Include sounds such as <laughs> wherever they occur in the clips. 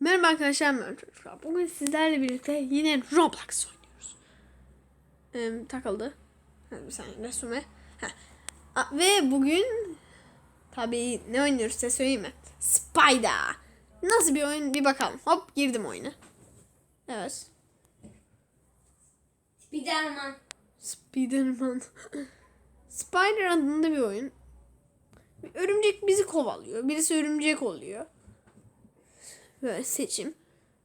Merhaba arkadaşlar ben Çocuklar. Bugün sizlerle birlikte yine Roblox oynuyoruz. Ee, takıldı. Bir saniye resume. Ha. Ve bugün tabii ne oynuyoruz size söyleyeyim mi? Spider. Nasıl bir oyun bir bakalım. Hop girdim oyuna. Evet. Spiderman. Spiderman. Spider adında bir oyun. Bir örümcek bizi kovalıyor. Birisi örümcek oluyor. Böyle seçim.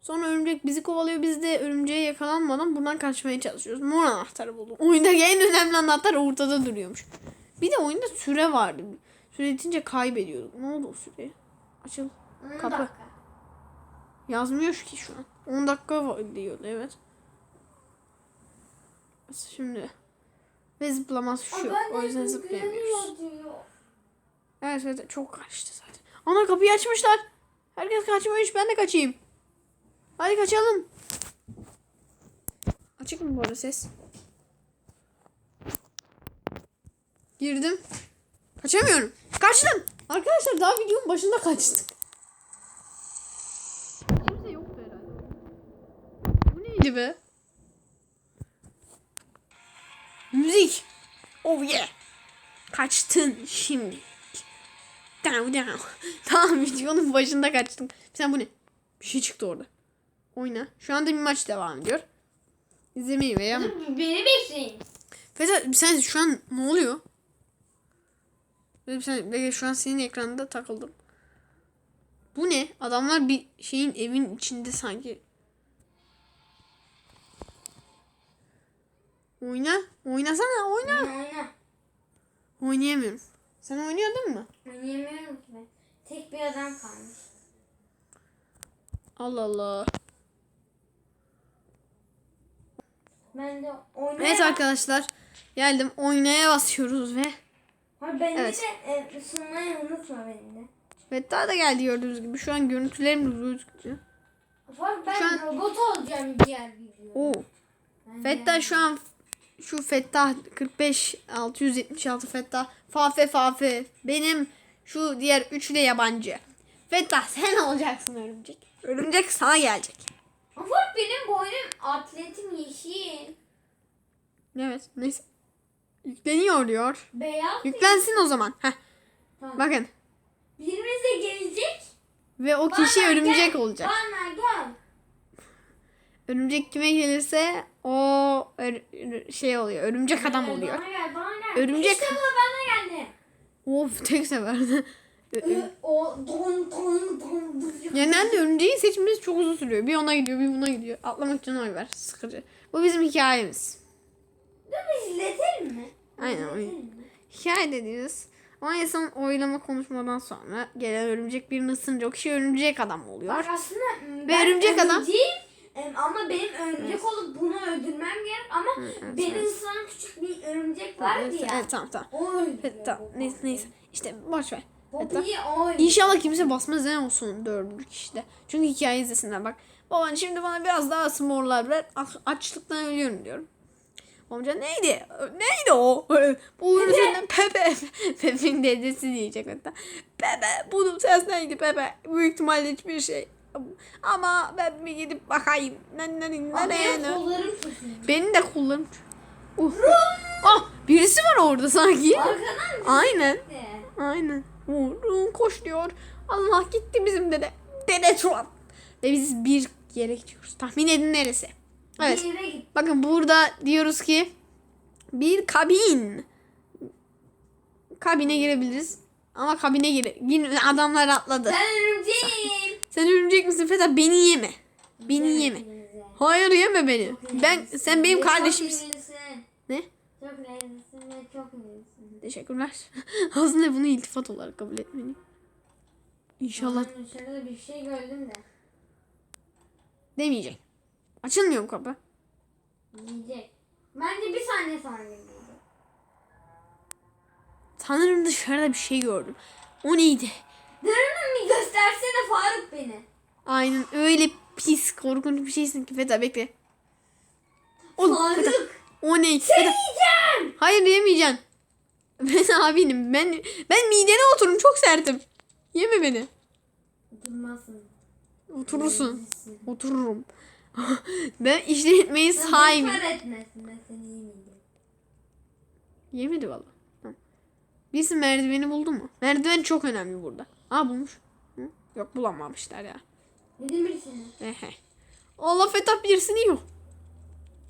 Sonra örümcek bizi kovalıyor. Biz de örümceğe yakalanmadan buradan kaçmaya çalışıyoruz. Mor anahtarı buldum. Oyundaki en önemli anahtar ortada duruyormuş. Bir de oyunda süre vardı. Süre bitince kaybediyorduk. Ne oldu o süre? Açıl. 10 Kapı. dakika. Yazmıyor ki şu an. 10 dakika var diyordu evet. Şimdi. Ve zıplaması şu. O yüzden zıplayamıyoruz. diyor. Evet evet çok karıştı zaten. Ana kapıyı açmışlar. Herkes kaçmış ben de kaçayım. Hadi kaçalım. Açık mı bu arada ses? Girdim. Kaçamıyorum. Kaçtım. Arkadaşlar daha videonun başında kaçtık. Kimse yoktu herhalde. Bu neydi be? Müzik. Oh yeah. Kaçtın şimdi. Down down. <laughs> Tamam videonun başında kaçtım. Sen bu ne? Bir şey çıktı orada. Oyna. Şu anda bir maç devam ediyor. İzlemeyi veya... Beni bekleyin. Feda sen şu an ne oluyor? Böyle bir sen şu an senin ekranında takıldım. Bu ne? Adamlar bir şeyin evin içinde sanki. Oyna. Oynasana oyna. Oyna oyna. Oynayamıyorum. Sen oynuyordun mu? Oynayamıyorum ki ben. Tek bir adam kalmış. Allah Allah. Ben de oynaya... Evet arkadaşlar. Geldim. Oynaya basıyoruz ve Hayır beni Evet. de e, sunmayı unutma beni de. Fetta da geldi gördüğünüz gibi. Şu an görüntülerim gözüküyor. Fark ben Şu an- robot olacağım diğer videoda. Oo. Ben Fetta şu an şu Fettah 45 676 Fettah Fafe Fafe benim şu diğer üçü de yabancı. Fettah sen olacaksın örümcek. Örümcek sana gelecek. Ama benim boynum atletim yeşil. Evet neyse. Yükleniyor diyor. Beyaz. Yüklensin o zaman. Heh. Tamam. Bakın. Birimiz de gelecek. Ve o kişi Bana örümcek gel, olacak. Bana gel. Örümcek kime gelirse o şey oluyor. Örümcek adam oluyor. Bana gel bana gel. Örümcek- İşte bu bana geldi. Of tek seferde. O don don don. Genelde örümceği seçmemiz çok uzun sürüyor. Bir ona gidiyor, bir buna gidiyor. Atlamak için oy ver. Sıkıcı. Bu bizim hikayemiz. Dur izletelim mi? Aynen, İzletelim mi? Hikaye dediğiniz ama en son oylama konuşmadan sonra gelen örümcek birini ısınca o kişi örümcek adam oluyor. Bak aslında Ve örümcek adam- ama benim örümcek olup bunu öldürmem gerek ama evet. ısıran küçük bir örümcek vardı ya. Evet tamam tamam. O öldürüyor. Evet, tamam. Neyse neyse. İşte boş ver. O öldürüyor. İnşallah kimse basmaz ne olsun dördüncü kişide. Çünkü hikaye izlesinler bak. Baban şimdi bana biraz daha smorlar ver. Aç- Açlıktan ölüyorum diyorum. Amca neydi? Neydi o? <laughs> Bu <laughs> ürünün Pepe. <laughs> Pepe'nin dedesi diyecek hatta. Pepe. Bunun ses neydi Pepe? Büyük ihtimalle hiçbir şey. Ama ben bir gidip bakayım. Ne ne ne Ama ne benim ne. kollarım kesildi. Benim de kullarım. Uh. Ah birisi var orada sanki. Arkadan bir Aynen. gitti. Aynen. Vurun koş diyor. Allah gitti bizim dede. Dede Turan. Ve biz bir yere gidiyoruz. Tahmin edin neresi? Evet. Bir yere gitti. Bakın burada diyoruz ki bir kabin. Kabine girebiliriz. Ama kabine gire. Yine adamlar atladı. Ben örümceğim. Sen örümcek misin Feda? Beni yeme. Beni yeme. Hayır yeme beni. Ben sen benim kardeşimsin. Ne? Çok lezzetlisin ve çok iyisin. Teşekkürler. <laughs> Aslında bunu iltifat olarak kabul etmeliyim. İnşallah Ben dışarıda bir şey gördüm de. demeyecek. Açılmıyor mu kapı? Yiyecek. Bence bir saniye sonra gelecek. Sanırım dışarıda bir şey gördüm. O neydi? Dırının bir göstersene Faruk beni. Aynen öyle pis korkunç bir şeysin ki Feda bekle. O, Feda, Faruk. o ne? Feda. Yiyeceğim. Hayır yemeyeceksin. Ben abinim. Ben ben midene oturum çok sertim. Yeme beni. Durmasın. Oturursun. Otururum. <laughs> ben işletmeyi sahibim. Etmesin de seni yemeyeceğim. Yemedi valla. Birisi merdiveni buldu mu? Merdiven çok önemli burada. Aa bulmuş. Hı? Yok bulamamışlar ya. Dedim birisini. Ehe. Allah fetah birisini yiyor.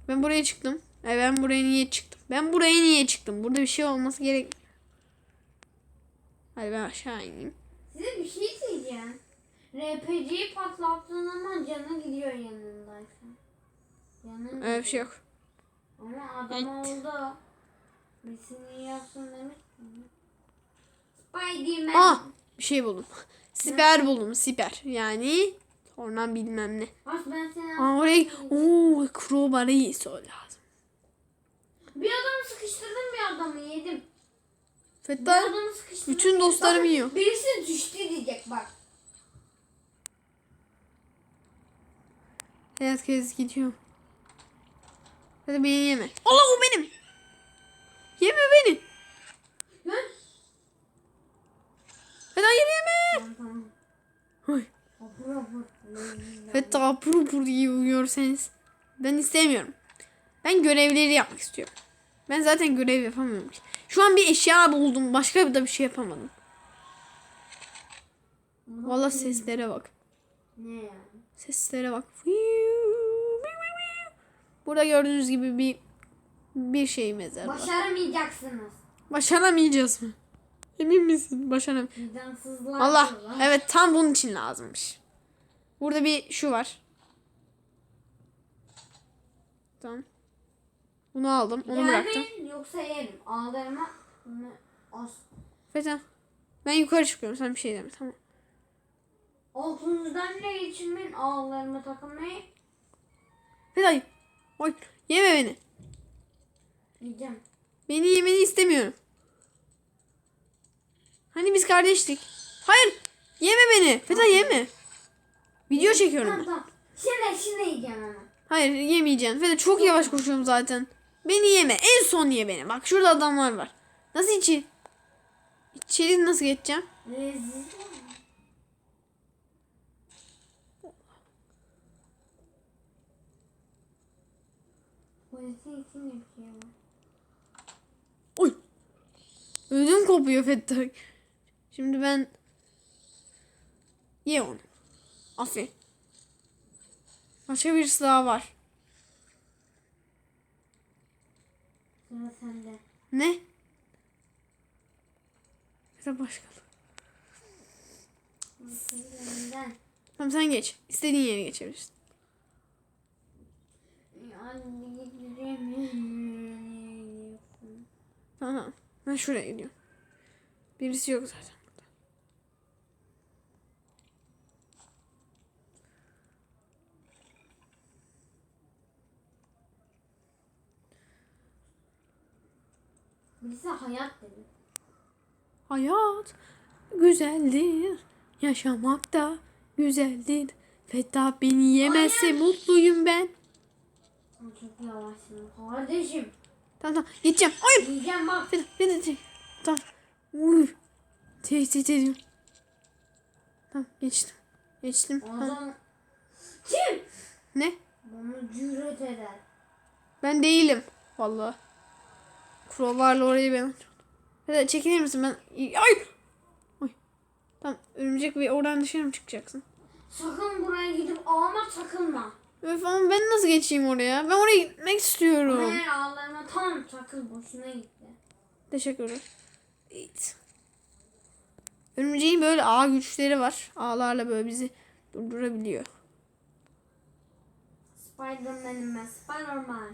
Ben buraya çıktım. E ben buraya niye çıktım? Ben buraya niye çıktım? Burada bir şey olması gerek. Hadi ben aşağı ineyim. Size bir şey diyeceğim. RPG'yi patlattığın zaman canı gidiyor yanındaysa. Yanın Öyle bir şey yok. Ama adam oldu. Birisini yapsın demiş. Spiderman. Aa bir şey buldum. <laughs> Siper buldum. Siper. Yani oradan bilmem ne. Bak ben seni Aa oraya ooo crowbar'ı iyisi o lazım. Bir adamı sıkıştırdım bir adamı yedim. Bir Fettah adamı sıkıştırdım. bütün dostlarımı Bakın, yiyor. Birisi düştü diyecek bak. Herkes gidiyor. Hadi beni yeme. Allah o benim. Yeme beni. Lan. Fettah yeme yeme. Tamam. Fettah puru puru yiyorsanız. Ben istemiyorum. Ben görevleri yapmak istiyorum. Ben zaten görev yapamıyorum ki. Şu an bir eşya buldum. Başka da bir şey yapamadım. Valla seslere bak. Ne yani? Seslere bak. Burada gördüğünüz gibi bir bir şey mezar var. Başaramayacaksınız. Başaramayacağız mı? Emin misin? Vicdansızlar. Allah. diyorlar. Evet tam bunun için lazımmış. Burada bir şu var. Tamam. Bunu aldım. Onu bıraktım. Yemeyin yoksa yerim. Ağlarıma. Fetan. Ben yukarı çıkıyorum. Sen bir şey deme. Tamam. Altınızdan bile geçirmeyin ağlarıma takılmayı. Fetan. Oy. Yeme beni. Yiyeceğim. Beni yemeni istemiyorum. Hani biz kardeştik. Hayır. Yeme beni. Fetan yeme. Video çekiyorum Tamam ben. tamam. Şimdi şimdi yiyeceğim ama. Hayır yemeyeceksin. Fetan çok yavaş koşuyorum zaten. Beni yeme. En son ye beni. Bak şurada adamlar var. Nasıl içi? İçeri nasıl geçeceğim? Oy. Ödüm kopuyor Fettah. Şimdi ben ye onu. Aferin. Başka birisi daha var. Sıra sende. Ne? Mesela başka. Senden. Tamam sen geç. İstediğin yere geçebilirsin. Tamam. Ben şuraya gidiyorum. Birisi yok zaten. Birisi hayat dedi. Hayat güzeldir. Yaşamak da güzeldir. Fettah beni yemezse mutluyum ben. Çok yavaşsın kardeşim. Tamam tamam gideceğim. Hayır. Yiyeceğim bak. Fettah Fettah. Tamam. Uy. Tehdit ediyorum. Tamam geçtim. Geçtim. O Tamam. zaman kim? Ne? Bunu cüret eder. Ben değilim. Vallahi. Crowbar'la orayı ben Hadi çekilir misin ben? Ay! Ay. Tamam örümcek bir oradan dışarı mı çıkacaksın? Sakın buraya gidip ağlama takılma. Öf ama ben nasıl geçeyim oraya? Ben oraya gitmek istiyorum. Hayır ağlarıma tamam takıl boşuna gitti. Teşekkür ederim. Evet. Örümceğin böyle ağ güçleri var. Ağlarla böyle bizi durdurabiliyor. Spiderman'im ben. Spiderman.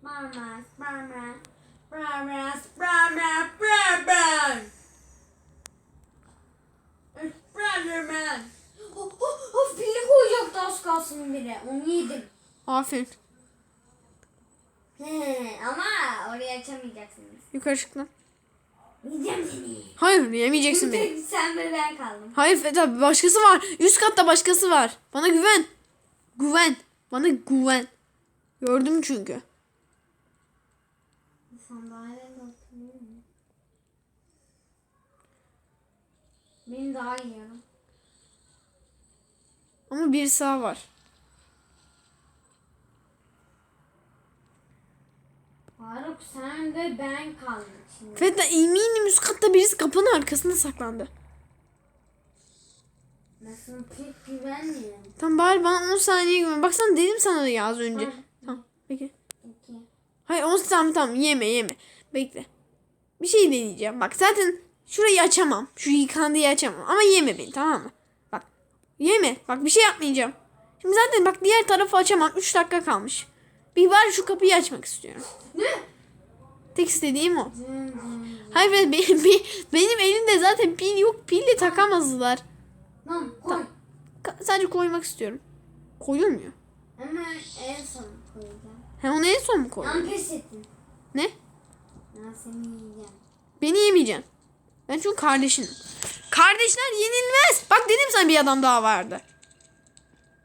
Spiderman. Spiderman. Spiderman. Oh, oh, oh, pili koyacaktı az kalsın biri. Onu yedim. Aferin. He, ama oraya açamayacaksınız. Yukarı çık lan. Yiyeceğim seni. Hayır yemeyeceksin beni. <laughs> Sen ve ben kaldım. Hayır Feta başkası var. Üst katta başkası var. Bana güven. Güven. Bana güven. Gördüm çünkü. Sandalyede oturuyor mu? Benim daha iyi yanım. Ama bir sağ var. Faruk sen ve ben kaldık şimdi. Feta eminim üst katta birisi kapının arkasında saklandı. Nasıl pek güvenmiyorum. Tam bari bana 10 saniye güven. Baksana dedim sana ya az önce. Hı. Tamam peki. Hayır 10 tamam tamam yeme yeme. Bekle. Bir şey deneyeceğim. Bak zaten şurayı açamam. Şu yıkandıyı açamam. Ama yeme beni tamam mı? Bak yeme. Bak bir şey yapmayacağım. Şimdi zaten bak diğer tarafı açamam. 3 dakika kalmış. Bir var şu kapıyı açmak istiyorum. Ne? Tek istediğim o. Hayır be- be- be- benim elimde zaten pil yok. Pille takamazlar. Lan koy. Ka- sadece koymak istiyorum. Koyulmuyor. Ama en son koyacağım. He onu en son mu koy? Lan pes ettin. Ne? Ben seni yiyeceğim. Beni yemeyeceksin. Ben çünkü kardeşinim. Kardeşler yenilmez. Bak dedim sana bir adam daha vardı.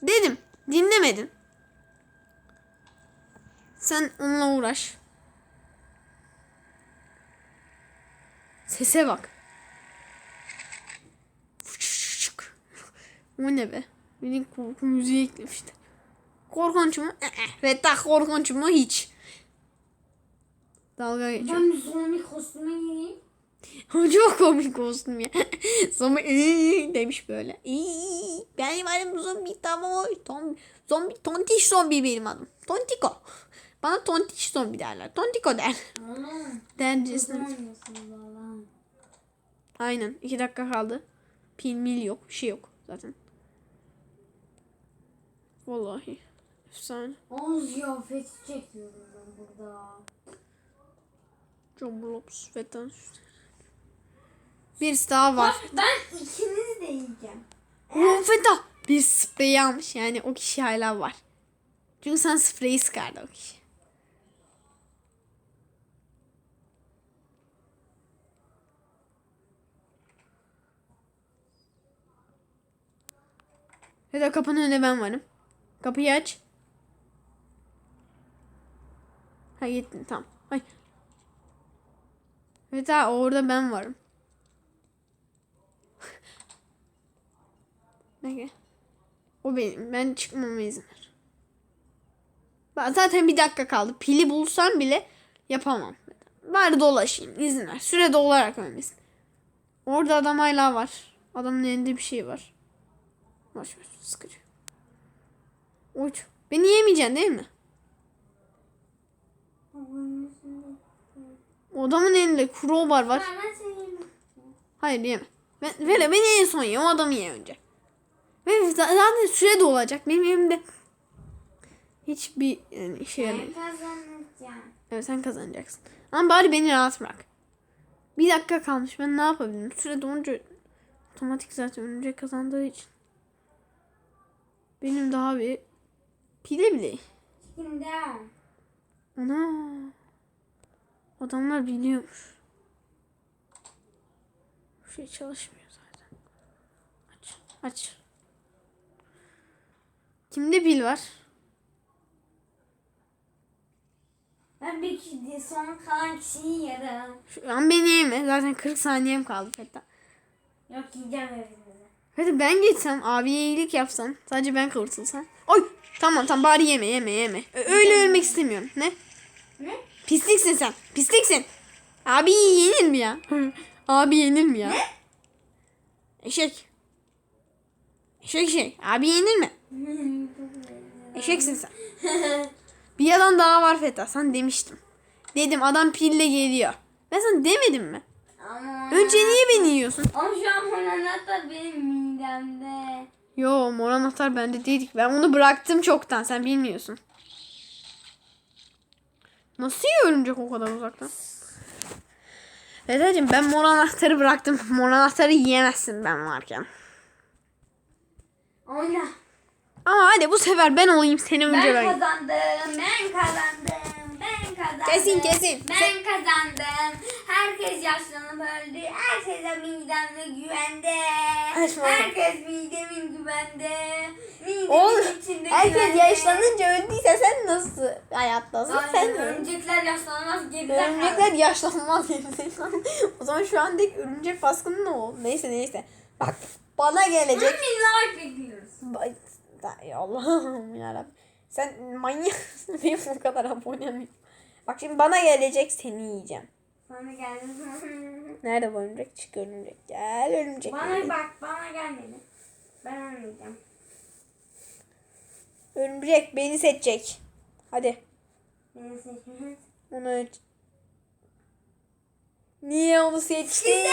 Dedim. Dinlemedin. Sen onunla uğraş. Sese bak. O ne be? Beni korku müziği eklemişti. Korkunç mu? Evet daha korkunç mu? Hiç. Dalga geçiyor. Ben zombi kostüme gireyim. O <laughs> çok komik olsun ya. <laughs> Zombi "Iıı" demiş böyle. "İyi, Benim adım zombi tamam. Tom, zombi, tontiş zombi benim adım. Tontiko. Bana tontiş zombi derler. Tontiko der. <laughs> Dercesine. Aynen. iki dakika kaldı. Pil mil yok. Bir şey yok zaten. Vallahi. Efsane. Ağız ziyafeti çekiyorum ben burada. John Blops ve. Birisi daha var. Bak ben ikiniz de yiyeceğim. Oo Feta. Bir spreyi almış. Yani o kişi hala var. Çünkü sen spreyi sıkardı o kişi. Feta kapının önünde ben varım. Kapıyı aç. Ha gittin tamam. Ay. Feta orada ben varım. <laughs> Ne? O benim. Ben çıkmama izin ver. Bak Zaten bir dakika kaldı. Pili bulsam bile yapamam. Bari dolaşayım. izin ver. Süre dolarak ölmesin. Orada adam hala var. Adamın elinde bir şey var. Boş ver. Sıkıcı. Uç. Beni yemeyeceksin değil mi? O adamın elinde crowbar var. Hayır yeme. Ben, böyle beni en son ye. O adamı ye önce. Ve za- zaten süre de olacak. Benim elimde hiçbir yani işe Ben yaramıyor. kazanacağım. Evet sen kazanacaksın. Ama bari beni rahat bırak. Bir dakika kalmış. Ben ne yapabilirim? Süre dolunca otomatik zaten önce kazandığı için. Benim daha bir pile bile. Şimdi Ana. Adamlar biliyormuş. Bu şey çalışmıyor zaten. Aç. Aç. Kimde pil var? ben bir kişi son kalan kişiyi yerim. Şu an beni yeme. Zaten 40 saniyem kaldı Feta. Yok yiyeceğim hepinizi. Feta ben geçsem abiye iyilik yapsan. Sadece ben kurtulsam. Oy. Tamam tamam bari yeme yeme yeme. Öyle ölmek istemiyorum. Ne? Ne? Pisliksin sen. Pisliksin. Abi yenir mi ya? <laughs> Abi yenir mi ya? Eşek. Eşek şey. Abi yenir mi? <laughs> Eşeksin sen. Bir adam daha var Feta. Sen demiştim. Dedim adam pille geliyor. Ben sana demedim mi? Ama, Önce niye beni yiyorsun? ama şu an monanata benim midemde. Yo mor anahtar bende değildik. Ben onu bıraktım çoktan. Sen bilmiyorsun. Nasıl yiyor örümcek o kadar uzaktan? Feta'cığım ben mor anahtarı bıraktım. <laughs> Mor anahtarı yiyemezsin ben varken. Oyna. Ama hadi bu sefer ben olayım seni önce Ben ben. kazandım. Ben kazandım. Kazandım. Kesin, kesin. Ben kazandım. Herkes yaşlanıp öldü. Herkese midemde güvende. Herkes midemin güvende. Midemin Oğlum içinde herkes güvende. yaşlanınca öldüyse sen nasıl hayattasın? Aynen, Sen örümcekler yaşlanmaz geride Örümcekler yaşlanmaz gerizekalı. o zaman şu andaki örümcek baskını ne oldu? Neyse neyse. Bak bana gelecek. Minnak bekliyoruz. Ba- Ay Allah'ım yarabbim. Sen manyaksın. <laughs> Benim o kadar abonem yok. Bak şimdi bana gelecek seni yiyeceğim. Bana geldi. <laughs> Nerede bu örümcek? Çık örümcek. Gel örümcek. bana bak bana gelmedi. Ben oynayacağım. Örümcek beni seçecek. Hadi. Beni seçmez. Onu aç. Niye onu seçtin?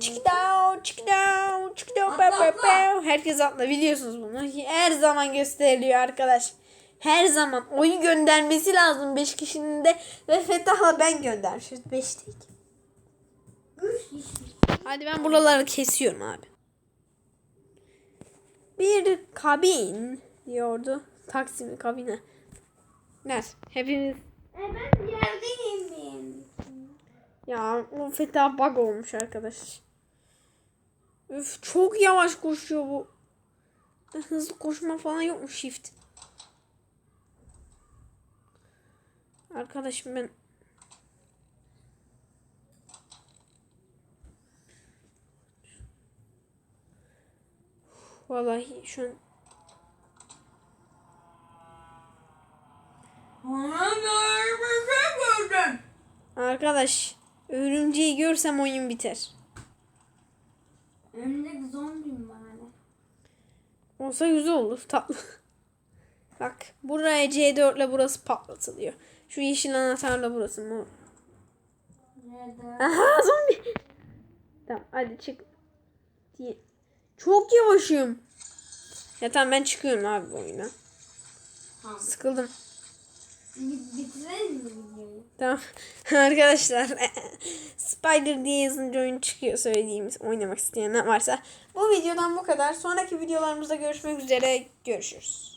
Çık down, çık down, çık down. Herkes atla biliyorsunuz bunu. Her zaman gösteriliyor arkadaş. Her zaman oyun göndermesi lazım 5 kişinin de ve Fethah'la ben göndermişiz 5 değil. Üç kişi. Hadi ben buraları kesiyorum abi. Bir kabin diyordu. Taksim'in kabine. Nerede? Hepimiz E ben yerdeyim benim. Ya o feta bug olmuş arkadaş. Üf çok yavaş koşuyor bu. Hızlı koşma falan yok mu shift? Arkadaşım ben Vallahi şu an arkadaş örümceği görsem oyun biter. Önümdeki zombim var hala. Olsa güzel olur tatlı. Bak buraya C4 ile burası patlatılıyor. Şu yeşil anahtarla burası mı? Nerede? <laughs> Aha zombi. Tamam hadi çık. Diye. Çok yavaşım. Ya tamam ben çıkıyorum abi bu oyuna. Tamam. Sıkıldım. Bit- Bitirelim mi videoyu? Tamam. <laughs> Arkadaşlar Spider diye yazınca oyun çıkıyor söylediğimiz oynamak isteyenler varsa. Bu videodan bu kadar. Sonraki videolarımızda görüşmek üzere. Görüşürüz.